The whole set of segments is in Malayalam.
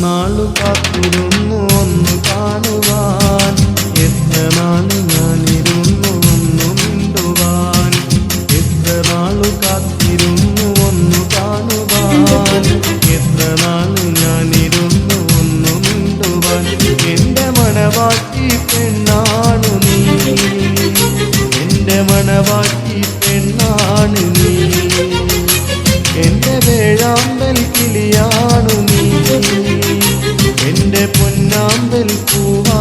കാത്തിരുന്നു ഒന്ന് കാണുവാൻ? എത്ര നാൾ ഞാനിരുന്നു ഒന്ന് മിണ്ടുവാൻ? എത്ര നാളു കാത്തിരുന്നു ഒന്ന് കാണുവാൻ? എത്ര നാൾ ഞാനിരുന്നു ഒന്ന് മിണ്ടുവാൻ? എന്റെ മണവാട്ടി പെണ്ണാണു നീ. എന്റെ മണവാട്ടി പെണ്ണാണ് നീ. എന്റെ വേഴാമ്പൽ കിളിയാണു ele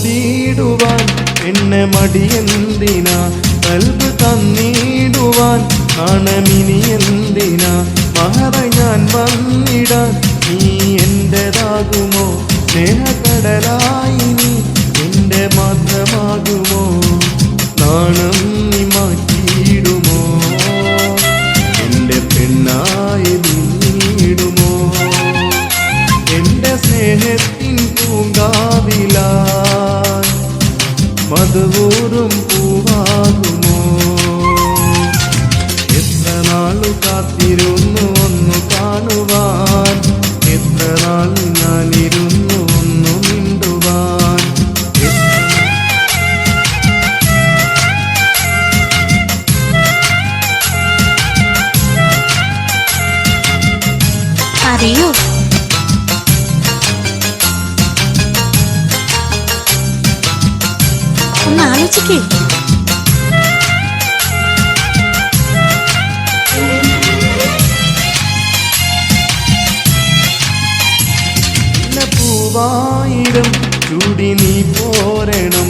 മോദിടുവാൻ എന്നെ മടിയെന്തിനാ? കൽബ് തന്നിടുവാൻ നാണമിനി എന്തിനാ മഹറ ഞാൻ വന്നിടാൻ നീ എന്റേതാകുമോ? സ്നേഹക്കടലായി നീ എന്റെ മാത്രമാകുമോ? നാണം നീ മാറ്റിയിടുമോ മധുവൂറും പൂവാകുമോ? എത്ര നാളു കാത്തിരുന്നു ഒന്നു കാണുവാൻ? എത്ര നാൾ ഞാനിരുന്നു ഒന്നു മിണ്ടുവാൻ? അറിയോ. ഒന്ന് പൂവായിരം ചൂടി നീ പോരണം.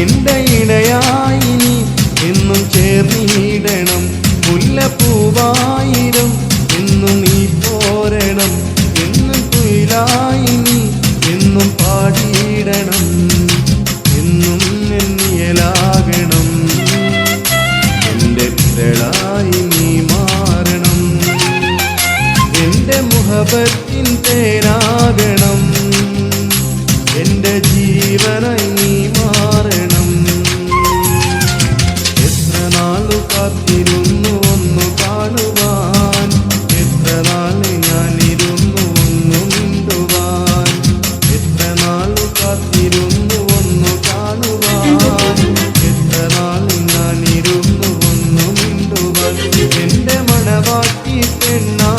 എന്റെ ഇടയായി നീ എന്നും ചേർന്നിടണം. മുല്ലപ്പൂവായിരം എന്നും നീ പോരണം. എന്നും കുയിലായി നീ എന്നും പാടിയിടണം. മുഹബത്തിൻ തേനാകണം എന്റെ ജീവനായി നീ മാറണം. എത്ര നാളു കാത്തിരുന്നു ഒന്നു കാണുവാൻ. എത്ര നാൾ ഞാനിരുന്നു ഒന്നു മിണ്ടുവാൻ. എത്ര നാളു കാത്തിരുന്നു ഒന്നു കാണുവാൻ. എത്ര നാൾ ഞാനിരുന്നു ഒന്നു മിണ്ടുവാൻ. എന്റെ മണവാട്ടി പെണ്ണാ